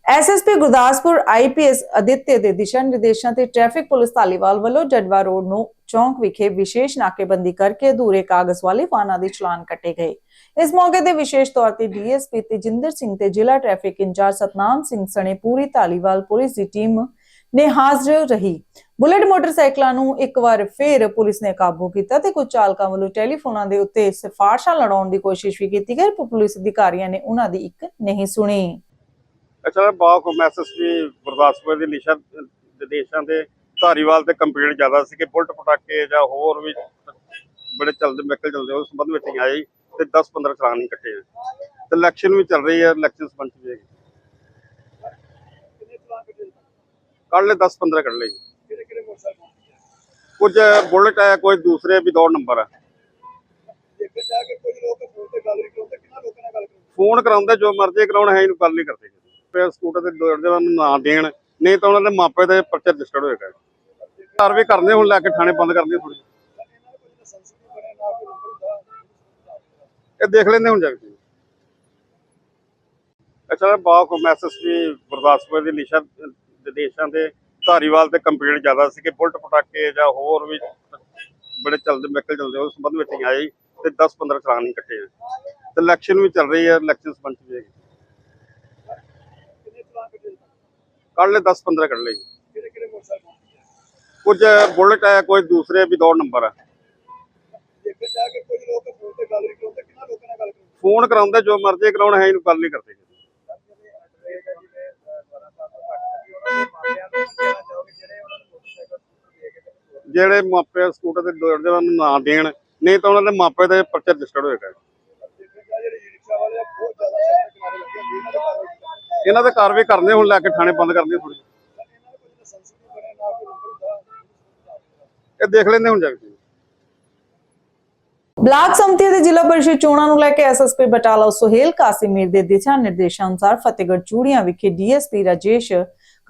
S1: ਐਸਐਸਪੀ ਗੁਰਦਾਸਪੁਰ ਆਈਪੀਐਸ ਅਦਿੱਤਿਆ ਦੇ ਦਿਸ਼ਾ ਨਿਰਦੇਸ਼ਾਂ ਤੇ ਟ੍ਰੈਫਿਕ ਪੁਲਿਸ ਧਾਲੀਵਾਲ ਵੱਲੋਂ ਜਡਵਾ ਰੋਡ ਨੂੰ ਚੌਂਕ ਵਿਖੇ ਵਿਸ਼ੇਸ਼ ਨਾਕੇਬੰਦੀ ਕਰਕੇ ਅਧੂਰੇ ਕਾਗਜ਼ ਵਾਲੇ ਵਾਹਨਾਂ ਦੇ ਚਲਾਨ ਕੱਟੇ ਗਏ। ਇਸ ਮੌਕੇ ਤੇ ਵਿਸ਼ੇਸ਼ ਤੌਰ ਤੇ ਡੀਐਸਪੀ ਤੇਜਿੰਦਰ ਸਿੰਘ ਤੇ ਜ਼ਿਲ੍ਹਾ ਟ੍ਰੈਫਿਕ ਇੰਚਾਰਜ ਸਤਨਾਮ ਸਿੰਘ ਸਣੇ ਪੂਰੀ ਧਾਲੀਵਾਲ ਪੁਲਿਸ ਦੀ ਟੀਮ ਨੇ ਹਾਜ਼ਰ ਰਹੀ। ਬੁਲਟ ਮੋਟਰਸਾਈਕਲਾਂ ਨੂੰ ਇੱਕ ਵਾਰ ਫੇਰ ਪੁਲਿਸ ਨੇ ਕਾਬੂ ਕੀਤਾ ਤੇ ਕੁਝ ਚਾਲਕਾਂ ਵੱਲੋਂ ਟੈਲੀਫੋਨਾਂ ਦੇ ਉੱਤੇ ਸਿਫਾਰਸ਼ਾਂ ਲੜਾਉਣ ਦੀ ਕੋਸ਼ਿਸ਼ ਵੀ ਕੀਤੀ ਗਈ, ਪਰ ਪੁਲਿਸ ਅਧਿਕਾਰੀਆਂ ਨੇ ਉਹਨਾਂ ਦੀ ਇੱਕ ਨਹੀਂ ਸੁਣੀ।
S12: ਅੱਛਾ ਬਾਕ ਐਸਐਸਪੀ ਗੁਰਦਾਸਪੁਰ ਦੇ ਨਿਸ਼ਾ ਨਿਰਦੇਸ਼ਾਂ ਦੇ ਧਾਰੀਵਾਲ ਤੇ ਕੰਪਲੀਟ ਜ਼ਿਆਦਾ ਸੀ ਕਿ ਬੁਲਟ ਪਟਾਕੇ ਜਾਂ ਹੋਰ ਵੀ ਬੜੇ ਚੱਲਦੇ, ਵਹੀਕਲ ਚੱਲਦੇ, ਉਸ ਸੰਬੰਧ ਵਿੱਚ ਹੀ ਆਏ ਤੇ 10 15 ਚਲਾਨ ਨਹੀਂ ਕੱਟੇ। ਆ ਤੇ ਇਲੈਕਸ਼ਨ ਵੀ ਚੱਲ ਰਹੀ ਹੈ, ਇਲੈਕਸ਼ਨ ਸੰਬੰਧ ਵੀ ਹੈਗੀ। ਕੱਢ ਲੈ 10 15 ਕੱਢ ਲਏ। ਕੁਝ ਬੁਲਟ ਹੈ ਕੋਈ ਦੂਸਰੇ ਵੀ ਦੋ ਨੰਬਰ ਹੈ। ਫੋਨ ਕਰਾਉਂਦੇ ਜੋ ਮਰਜ਼ੀ ਕਰਾਉਣ ਹੈ ਇਹਨੂੰ ਗੱਲ ਨਹੀਂ ਕਰਦੇ। ਫਿਰ ਸਕੂਟਰ ਤੇ ਦੌੜਦੇ ਨੂੰ ਨਾ ਦੇਣ ਨਹੀਂ ਤਾਂ ਉਹਨਾਂ ਦੇ ਮਾਪੇ ਦੇ ਪਰਚੇ ਰਜਿਸਟਰਡ ਹੋਏਗਾ ਕਾਰਵਾਈ ਕਰਨੇ ਹੁਣ ਲੈ ਕੇ ਥਾਣੇ ਬੰਦ ਕਰਨੇ ਥੋੜੀ ਇਹ ਦੇਖ ਲੈਂਦੇ ਹੁਣ ਜਾ ਕੇ। ਅੱਛਾ ਬਾਕ ਐਸਐਸਪੀ ਗੁਰਦਾਸਪੁਰ ਦੇ ਨਿਸ਼ਾ ਨਿਰਦੇਸ਼ਾਂ ਦੇ ਧਾਰੀਵਾਲ ਤੇ ਕੰਪਲੀਟ ਜ਼ਿਆਦਾ ਸੀ ਕਿ ਬੁਲਟ ਪਟਾਕੇ ਜਾਂ ਹੋਰ ਵੀ ਬੜੇ ਚੱਲਦੇ ਵਹੀਕਲ ਚੱਲਦੇ ਉਸ ਸੰਬੰਧ ਵਿੱਚ ਹੀ ਆਏ ਤੇ 10 15 ਚਲਾਨ ਨਹੀਂ ਕੱਟੇ ਤੇ ਇਲੈਕਸ਼ਨ ਵੀ ਚੱਲ ਰਹੀ ਹੈ ਇਲੈਕਸ਼ਨ ਸੰਬੰਧ ਵੀ ਕੱਢ ਲੈ 10 15 ਕੱਢ ਲਏ ਕੁਝ ਬੁਲਟ ਹੈ ਕੋਈ ਦੂਸਰੇ ਵੀ ਦੋ ਨੰਬਰ ਹੈ ਫੋਨ ਕਰਾਉਂਦੇ ਜੋ ਮਰਜ਼ੀ ਕਰਾਉਣ ਹੈ ਇਹਨੂੰ ਗੱਲ ਨਹੀਂ ਕਰਦੇ। ਜਿਹੜੇ ਮਾਪੇ ਸਕੂਟਰ ਤੇ ਦੌੜਦੇ ਉਹਨਾਂ ਨੂੰ ਨਾ ਦੇਣ ਨਹੀਂ ਤਾਂ ਉਹਨਾਂ ਦੇ ਮਾਪੇ ਦੇ ਪਰਚੇ ਰਜਿਸਟਰਡ ਹੋਏਗਾ ਇਹਨਾਂ ਦੇ ਕਾਰਵਾਈ ਕਰਨੇ ਹੁਣ ਲੈ ਕੇ ਥਾਣੇ ਬੰਦ ਕਰਨੇ ਥੋੜੀ ਇਹ ਦੇਖ ਲੈਂਦੇ ਹੁਣ ਜਾ ਕੇ।
S1: ਬਲਾਕ ਸੰਮਤੀ ਦੇ ਜ਼ਿਲ੍ਹਾ ਪਰਿਸ਼ਦ ਚੋਣਾਂ ਨੂੰ ਲੈ ਕੇ ਐਸਐਸਪੀ ਬਟਾਲਾ ਸੁਹੇਲ ਕਾਸਿਮੀਰ ਦੇ ਦਿਸ਼ਾ ਨਿਰਦੇਸ਼ਾਂ ਅਨੁਸਾਰ ਫਤਿਹਗੜ੍ਹ ਚੂੜੀਆਂ ਵਿਖੇ ਡੀਐਸਪੀ ਰਾਜੇਸ਼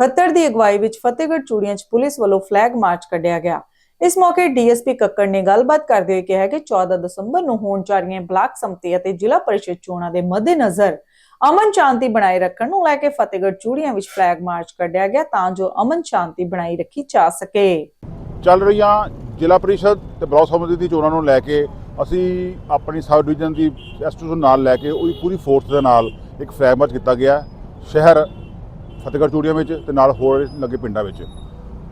S1: ਖੱਤਰ ਦੀ ਅਗਵਾਈ ਵਿੱਚ ਫਤਿਹਗੜ੍ਹ ਚੂੜੀਆਂ 'ਚ ਪੁਲਿਸ ਵੱਲੋਂ ਫਲੈਗ ਮਾਰਚ ਕੱਢਿਆ ਗਿਆ। ਇਸ ਮੌਕੇ ਡੀਐਸਪੀ ਕੱਕੜ ਨੇ ਗੱਲਬਾਤ ਕਰਦੇ ਹੋਏ ਕਿਹਾ ਕਿ 14 ਦਸੰਬਰ ਨੂੰ ਹੋਣ ਜਾ ਰਹੀਆਂ ਬਲਾਕ ਸੰਮਤੀ ਅਤੇ ਜ਼ਿਲ੍ਹਾ ਪਰਿਸ਼ਦ ਚੋਣਾਂ ਦੇ ਮੱਦੇਨਜ਼ਰ ਅਮਨ ਸ਼ਾਂਤੀ ਬਣਾਈ ਰੱਖਣ ਨੂੰ ਲੈ ਕੇ ਫਤਿਹਗੜ੍ਹ ਚੂੜੀਆਂ ਵਿੱਚ ਫਲੈਗ ਮਾਰਚ ਕੱਢਿਆ ਗਿਆ ਤਾਂ ਜੋ ਅਮਨ ਸ਼ਾਂਤੀ ਬਣਾਈ ਰੱਖੀ ਜਾ ਸਕੇ।
S13: ਚੱਲ ਰਹੀਆਂ ਜ਼ਿਲ੍ਹਾ ਪਰਿਸ਼ਦ ਤੇ ਬਲਾਕ ਸਮਿਤੀ ਦੀ ਚੋਣਾਂ ਨੂੰ ਲੈ ਕੇ ਅਸੀਂ ਆਪਣੀ ਸਬ ਡਿਵੀਜ਼ਨ ਦੀ ਐਸਟੀਟਿਊਸ਼ਨ ਨਾਲ ਲੈ ਕੇ ਉਹਦੀ ਪੂਰੀ ਫੋਰਸ ਦੇ ਨਾਲ ਇੱਕ ਫਲੈਗ ਮਾਰਚ ਕੀਤਾ ਗਿਆ। ਸ਼ਹਿਰ ਫਤਿਹਗੜ੍ਹ ਚੂੜੀਆਂ ਵਿੱਚ ਤੇ ਨਾਲ ਹੋਰ ਲੱਗੇ ਪਿੰਡਾਂ ਵਿੱਚ।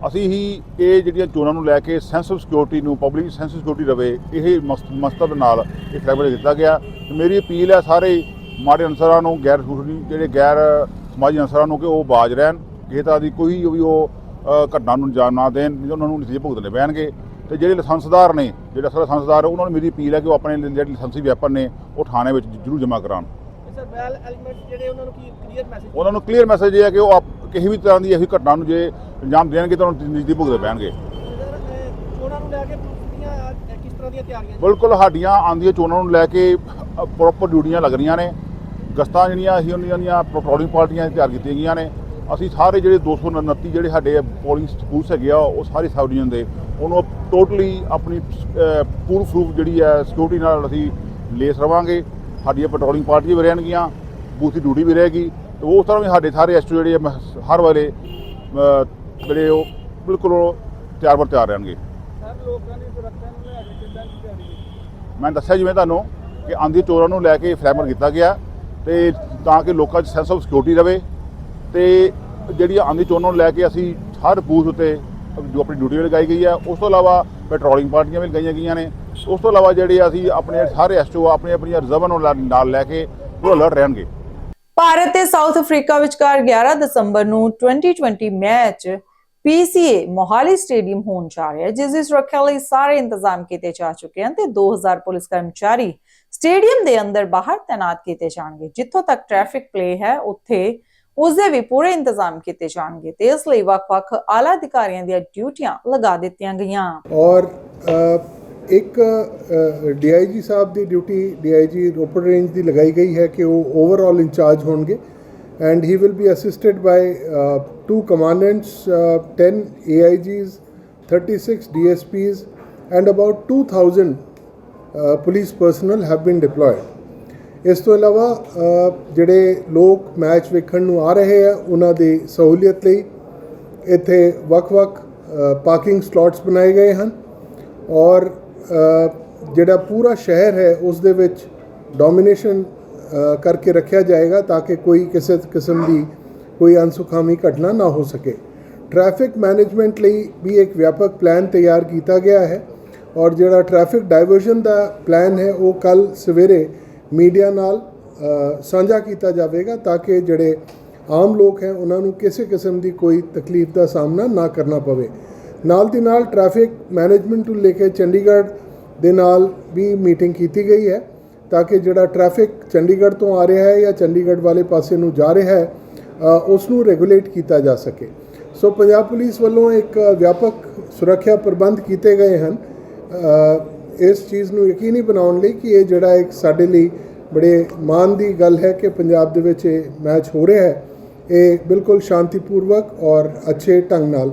S13: ਅਸੀਂ ਹੀ ਇਹ ਜਿਹੜੀਆਂ ਚੋਣਾਂ ਨੂੰ ਲੈ ਕੇ ਸੈਂਸ ਆਫ ਸਿਕਿਉਰਿਟੀ ਨੂੰ ਪਬਲਿਕ ਸੈਂਸ ਆਫ ਸਿਕਿਉਰਿਟੀ ਰਵੇ, ਇਹ ਮਸ- ਮਕਸਦ ਨਾਲ ਇਹ ਫਲੈਗ ਦਿੱਤਾ ਗਿਆ। ਤੇ ਮੇਰੀ ਅਪੀਲ ਹੈ ਸਾਰੇ ਮਾੜੇ ਅਨਸਰਾਂ ਨੂੰ, ਗੈਰ ਜਿਹੜੇ ਗੈਰ ਸਮਾਜੀ ਅਨਸਰਾਂ ਨੂੰ ਕਿ ਉਹ ਬਾਜ ਰਹਿਣ। ਕਿਸੇ ਤਰ੍ਹਾਂ ਦੀ ਕੋਈ ਵੀ ਉਹ ਘਟਨਾ ਨੂੰ ਜਾਣ ਨਾ ਦੇਣ, ਨਹੀਂ ਉਹਨਾਂ ਨੂੰ ਨਤੀਜੇ ਭੁਗਤਣੇ ਪੈਣਗੇ। ਤੇ ਜਿਹੜੇ ਲਾਇਸੈਂਸਦਾਰ ਨੇ, ਜਿਹੜੇ ਅਸਲ ਲਾਇਸੈਂਸਦਾਰ ਉਹਨਾਂ ਨੂੰ ਮੇਰੀ ਅਪੀਲ ਹੈ ਕਿ ਉਹ ਆਪਣੇ ਜਿਹੜੇ ਲਾਇਸੈਂਸੀ ਵੈਪਨ ਨੇ, ਉਹ ਥਾਣੇ ਵਿੱਚ ਜ਼ਰੂਰ ਜਮ੍ਹਾਂ ਕਰਾਉਣ।
S14: ਸਰ ਵੈਲ ਐਲੀਮੈਂਟ ਜਿਹੜੇ ਉਹਨਾਂ ਨੂੰ ਕੀ ਕਲੀਅਰ ਮੈਸੇਜ
S13: ਉਹਨਾਂ ਨੂੰ ਕਲੀਅਰ ਮੈਸੇਜ ਇਹ ਹੈ ਕਿ ਉਹ ਆਪ- ਕਿਸੇ ਵੀ ਤਰ੍ਹਾਂ ਦੀ ਇਹੋ ਘਟਨਾ ਨੂੰ ਜੇ ਅੰਜਾਮ ਦੇਣਗੇ ਤਾਂ ਉਹਨਾਂ ਨੂੰ ਨਤੀਜੇ ਭੁਗਤਣੇ ਪੈਣਗੇ।
S14: ਚੋਣਾਂ ਨੂੰ ਲੈ ਕੇ ਪੁਲਿਸ ਦੀਆਂ ਅਹ, ਕਿਸ ਤਰ੍ਹਾਂ ਦੀਆਂ ਤਿਆਰੀਆਂ
S13: ਬਿਲਕੁਲ ਸਾਡੀਆਂ ਆਉਂਦੀਆਂ ਚੋਣਾਂ ਨੂੰ ਲੈ ਕੇ ਪ੍ਰੋਪਰ ਡਿਊਟੀਆਂ ਲੱਗ ਰਹੀਆਂ ਨੇ। ਗਸਤਾਂ ਜਿਹੜੀਆਂ ਅਸੀਂ ਉਹਨਾਂ ਦੀਆਂ ਪੈਟਰੋਲਿੰਗ ਪਾਰਟੀਆਂ ਤਿਆਰ ਕੀਤੀਆਂ ਗਈਆਂ ਨੇ। ਅਸੀਂ ਸਾਰੇ ਜਿਹੜੇ 229 ਜਿਹੜੇ ਸਾਡੇ ਪੋਲਿੰਗ ਸਕੂਲਸ ਹੈਗੇ ਆ ਉਹ ਸਾਰੇ ਸਬ ਡਿਵੀਜ਼ਨ ਦੇ ਉਹਨੂੰ ਟੋਟਲੀ ਆਪਣੀ ਪੂਰ ਪ੍ਰੂਫ ਜਿਹੜੀ ਹੈ ਸਿਕਿਉਰਿਟੀ ਨਾਲ ਅਸੀਂ ਲੇਸ ਰਵਾਂਗੇ। ਸਾਡੀਆਂ ਪੈਟਰੋਲਿੰਗ ਪਾਰਟੀਆਂ ਵੀ ਰਹਿਣਗੀਆਂ ਬੂਥ ਡਿਊਟੀ ਵੀ ਰਹੇਗੀ
S11: ਤੇ ਉਸ ਤਰ੍ਹਾਂ ਵੀ ਸਾਡੇ ਸਾਰੇ ਐਸਟੂ ਜਿਹੜੇ ਹਰ ਵਾਲੇ ਅ, ਜਿਹੜੇ ਉਹ ਬਿਲਕੁਲ ਤਿਆਰ ਬਰ ਤਿਆਰ ਰਹਿਣਗੇ।
S10: ਸਰ ਲੋਕਾਂ ਦੀ ਸੁਰੱਖਿਆ ਨੂੰ ਲੈ ਕੇ ਕਿੱਦਾਂ ਦੀ ਤਿਆਰੀ ਹੈ
S11: ਮੈਂ ਦੱਸਿਆ ਜਿਵੇਂ ਤੁਹਾਨੂੰ ਕਿ ਆਂਦੀ ਚੋਰਾਂ ਨੂੰ ਲੈ ਕੇ ਫਰੇਮਰ ਕੀਤਾ ਗਿਆ ਤੇ ਤਾਂ ਕਿ ਲੋਕਾਂ 'ਚ ਸੈਂਸ ਆਫ ਸਿਕਿਉਰਿਟੀ ਰਵੇ ਤੇ ਜਿਹੜੀ ਆਂਦੀ ਚੋਰਾਂ ਨੂੰ ਲੈ ਕੇ ਅਸੀਂ ਹਰ ਬੂਥ ਉੱਤੇ ਜੋ ਆਪਣੀ ਡਿਊਟੀ ਲਗਾਈ ਗਈ ਹੈ ਉਸ ਤੋਂ ਇਲਾਵਾ ਪੈਟਰੋਲਿੰਗ ਪਾਰਟੀਆਂ ਵੀ ਲਗਾਈਆਂ ਗਈਆਂ ਨੇ ਉਸ ਤੋਂ ਇਲਾਵਾ ਜਿਹੜੇ ਅਸੀਂ ਆਪਣੇ ਸਾਰੇ ਐਸਟੋ ਆਪਣੇ ਆਪਣੀਆਂ ਰਿਜ਼ਰਵਾਂ ਨੂੰ ਲਾ- ਨਾਲ ਲੈ ਕੇ ਪੂਰਾ ਅਲਰਟ ਰਹਿਣਗੇ।
S1: ਭਾਰਤ ਤੇ ਸਾਊਥ ਅਫਰੀਕਾ ਵਿਚਕਾਰ 11 ਦਸੰਬਰ ਨੂੰ 2020 ਮੈਚ ਪੀਸੀਏ ਮੋਹਾਲੀ ਸਟੇਡੀਅਮ ਹੋਣ ਜਾ ਰਿਹਾ ਹੈ ਜਿਸ ਦੀ ਸੁਰੱਖਿਆ ਲਈ ਸਾਰੇ ਇੰਤਜ਼ਾਮ ਕੀਤੇ ਜਾ ਚੁੱਕੇ ਹਨ ਤੇ 2000 ਪੁਲਿਸ ਕਰਮਚਾਰੀ ਸਟੇਡੀਅਮ ਦੇ ਅੰਦਰ ਬਾਹਰ ਤਾਇਨਾਤ ਕੀਤੇ ਜਾਣਗੇ। ਜਿੱਥੋਂ ਤੱਕ ਟ੍ਰੈਫਿਕ ਪਲੇ ਹੈ ਉੱਥੇ ਉਸ ਦੇ ਵੀ ਪੂਰੇ ਇੰਤਜ਼ਾਮ ਕੀਤੇ ਜਾਣਗੇ ਤੇ ਇਸ ਲਈ ਵੱਖ-ਵੱਖ ਆਲਾ ਅਧਿਕਾਰੀਆਂ ਦੀਆਂ ਡਿਊਟੀਆਂ ਲਗਾ ਦਿੱਤੀਆਂ ਗਈਆਂ।
S15: ਔਰ ਇੱਕ ਡੀਆਈਜੀ ਸਾਹਿਬ ਦੀ ਡਿਊਟੀ ਡੀਆਈਜੀ ਰੋਪੜ ਰੇਂਜ ਦੀ ਲਗਾਈ ਗਈ ਹੈ ਕਿ ਉਹ ਓਵਰਆਲ ਇੰਚਾਰਜ ਹੋਣਗੇ। And he will be assisted by two commandants 10 AIGs 36 DSPs and about 2000 uh, police personnel have been deployed. ਇਸ ਤੋਂ ਇਲਾਵਾ ਜਿਹੜੇ ਲੋਕ ਮੈਚ ਵੇਖਣ ਨੂੰ ਆ ਰਹੇ ਆ ਉਹਨਾਂ ਦੀ ਸਹੂਲੀਅਤ ਲਈ ਇੱਥੇ ਵੱਖ-ਵੱਖ ਪਾਰਕਿੰਗ ਸਲੋਟਸ ਬਣਾਏ ਗਏ ਹਨ। ਔਰ ਜਿਹੜਾ ਪੂਰਾ ਸ਼ਹਿਰ ਹੈ, ਉਸ ਦੇ ਵਿੱਚ ਡੋਮੀਨੇਸ਼ਨ ਕਰਕੇ ਰੱਖਿਆ ਜਾਏਗਾ ਤਾਂ ਕਿ ਕੋਈ ਕਿਸੇ ਕਿਸਮ ਦੀ ਕੋਈ ਅਨਸੁਖਾਵੀ ਘਟਨਾ ਨਾ ਹੋ ਸਕੇ। ਟ੍ਰੈਫਿਕ ਮੈਨੇਜਮੈਂਟ ਲਈ ਵੀ ਇੱਕ ਵਿਆਪਕ ਪਲਾਨ ਤਿਆਰ ਕੀਤਾ ਗਿਆ ਹੈ ਔਰ ਜਿਹੜਾ ਟ੍ਰੈਫਿਕ ਡਾਇਵਰਸ਼ਨ ਦਾ ਪਲਾਨ ਹੈ, ਉਹ ਕੱਲ ਸਵੇਰੇ ਮੀਡੀਆ ਨਾਲ ਸਾਂਝਾ ਕੀਤਾ ਜਾਵੇਗਾ ਤਾਂ ਕਿ ਜਿਹੜੇ ਆਮ ਲੋਕ ਹੈ, ਉਹਨਾਂ ਨੂੰ ਕਿਸੇ ਕਿਸਮ ਦੀ ਕੋਈ ਤਕਲੀਫ ਦਾ ਸਾਹਮਣਾ ਨਾ ਕਰਨਾ ਪਵੇ। ਨਾਲ ਦੀ ਨਾਲ ਟ੍ਰੈਫਿਕ ਮੈਨੇਜਮੈਂਟ ਨੂੰ ਲੈ ਕੇ ਚੰਡੀਗੜ੍ਹ ਦੇ ਨਾਲ ਵੀ ਮੀਟਿੰਗ ਕੀਤੀ ਗਈ ਹੈ ਤਾਂ ਕਿ ਜਿਹੜਾ ਟ੍ਰੈਫਿਕ ਚੰਡੀਗੜ੍ਹ ਤੋਂ ਆ ਰਿਹਾ ਹੈ ਜਾਂ ਚੰਡੀਗੜ੍ਹ ਵਾਲੇ ਪਾਸੇ ਨੂੰ ਜਾ ਰਿਹਾ ਹੈ ਉਸ ਨੂੰ ਰੈਗੂਲੇਟ ਕੀਤਾ ਜਾ ਸਕੇ। ਸੋ ਪੰਜਾਬ ਪੁਲਿਸ ਵੱਲੋਂ ਇੱਕ ਵਿਆਪਕ ਸੁਰੱਖਿਆ ਪ੍ਰਬੰਧ ਕੀਤੇ ਗਏ ਹਨ। ਇਸ ਚੀਜ਼ ਨੂੰ ਯਕੀਨੀ ਬਣਾਉਣ ਲਈ ਕਿ ਇਹ ਜਿਹੜਾ ਇੱਕ ਸਾਡੇ ਲਈ ਬੜੇ ਮਾਣ ਦੀ ਗੱਲ ਹੈ ਕਿ ਪੰਜਾਬ ਦੇ ਵਿੱਚ ਇਹ ਮੈਚ ਹੋ ਰਿਹਾ ਹੈ। ਇਹ ਬਿਲਕੁਲ ਸ਼ਾਂਤੀਪੂਰਵਕ ਔਰ ਅੱਛੇ ਢੰਗ ਨਾਲ